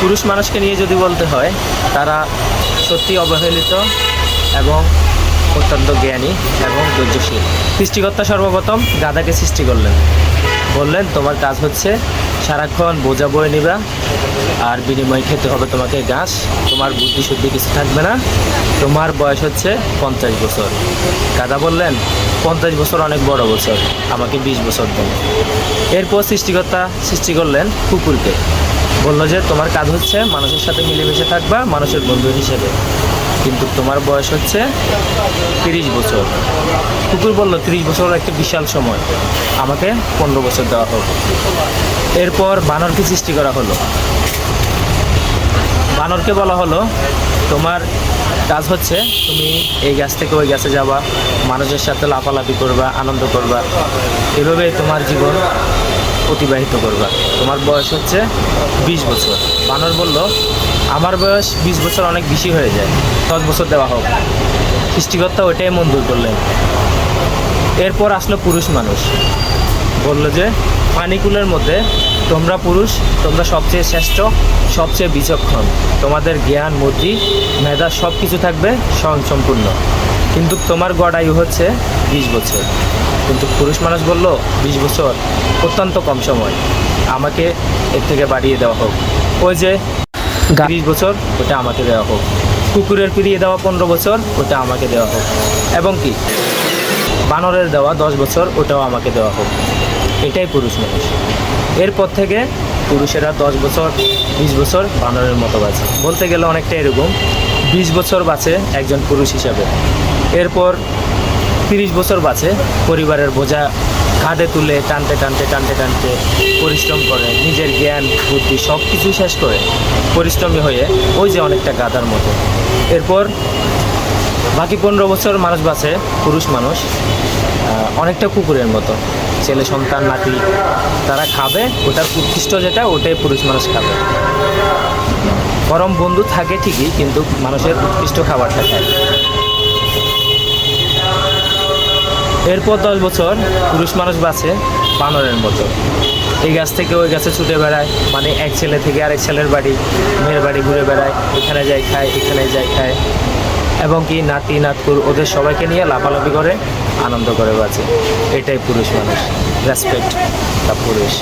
পুরুষ মানুষকে নিয়ে যদি বলতে হয়, তারা সত্যি অবহেলিত এবং অত্যন্ত জ্ঞানী এবং ধৈর্যশীল। সৃষ্টিকর্তা সর্বপ্রথম গাধাকে সৃষ্টি করলেন। বললেন, তোমার কাজ হচ্ছে সারাক্ষণ বোঝা বয়ে নিবা আর বিনিময়ে খেতে হবে তোমাকে ঘাস। তোমার বুদ্ধি শুদ্ধি কিছু থাকবে না। তোমার বয়স হচ্ছে পঞ্চাশ বছর। গাদা বললেন, পঞ্চাশ বছর অনেক বড় বছর। আমাকে বিশ বছর দেন এরপর সৃষ্টিকর্তা সৃষ্টি করলেন কুকুরকে। বলল যে তোমার কাজ হচ্ছে মানুষের সাথে মিলেমিশে থাকবা, মানুষের বন্ধু হিসেবে। কিন্তু তোমার বয়স হচ্ছে তিরিশ বছর। কুকুর বলল, তিরিশ বছর একটা বিশাল সময়। আমাকে পনেরো বছর দেওয়া হোক। এরপর বানরকে সৃষ্টি করা হলো। বানরকে বলা হলো, তোমার কাজ হচ্ছে তুমি এই গাছ থেকে ওই গাছে যাবা, মানুষের সাথে লাফালাফি করবা, আনন্দ করবা। এভাবেই তোমার জীবন অতিবাহিত করবা। তোমার বয়স হচ্ছে বিশ বছর। বানর বলল, আমার বয়স বিশ বছর অনেক বেশি হয়ে যায়। দশ বছর দেওয়া হোক। সৃষ্টিকর্তা ওইটাই মঞ্জুর করলেন। এরপর আসলো পুরুষ মানুষ। বলল যে, পানিকুলের মধ্যে তোমরা পুরুষ, তোমরা সবচেয়ে শ্রেষ্ঠ, সবচেয়ে বিচক্ষণ। তোমাদের জ্ঞান, বুদ্ধি, মেধা সব কিছু থাকবে স্বয়ংসম্পূর্ণ। কিন্তু তোমার গড় আয়ু হচ্ছে বিশ বছর। কিন্তু পুরুষ মানুষ বলল বিশ বছর অত্যন্ত কম সময়। আমাকে এর থেকে বাড়িয়ে দেওয়া হোক। ওই যে বিশ বছর ওটা আমাকে দেওয়া হোক। কুকুরের ফিরিয়ে দেওয়া পনেরো বছর ওটা আমাকে দেওয়া হোক। এবং কি? বানরের দেওয়া দশ বছর ওটাও আমাকে দেওয়া হোক। এটাই পুরুষ মানুষ। এরপর থেকে পুরুষেরা দশ বছর বিশ বছর বানরের মতো বাঁচে। বলতে গেলে অনেকটা এরকম। বিশ বছর বাঁচে একজন পুরুষ হিসাবে। এরপর তিরিশ বছর বাঁচে, পরিবারের বোঝা কাঁধে তুলে টানতে টানতে টানতে টানতে পরিশ্রম করে, নিজের জ্ঞান, বুদ্ধি সব কিছু শেষ করে পরিশ্রমী হয়ে ওই যে অনেকটা গাদার মতো। এরপর বাকি পনেরো বছর মানুষ বাঁচে, পুরুষ মানুষ অনেকটা কুকুরের মতো। ছেলে, সন্তান, নাতি, তারা খাবে, ওটার উৎকৃষ্ট যেটা, ওটাই পুরুষ মানুষ খাবে। পরম বন্ধু থাকে ঠিকই, কিন্তু মানুষের উৎকৃষ্ট খাবারটা খায় এরপর দশ বছর পুরুষ মানুষ বাঁচে বানরের মতো। এই গাছ থেকে ওই গাছে ছুটে বেড়ায় মানে এক ছেলে থেকে আরেক ছেলের বাড়ি, মেয়ের বাড়ি ঘুরে বেড়ায়, এখানে যায় খায়, এখানে যায় খায়। এবং কি নাতি, নাতকুর, ওদের সবাইকে নিয়ে লাফালাফি করে, আনন্দ করে বাঁচে। এটাই পুরুষ মানুষ। রেসপেক্ট দ্য পুরুষ।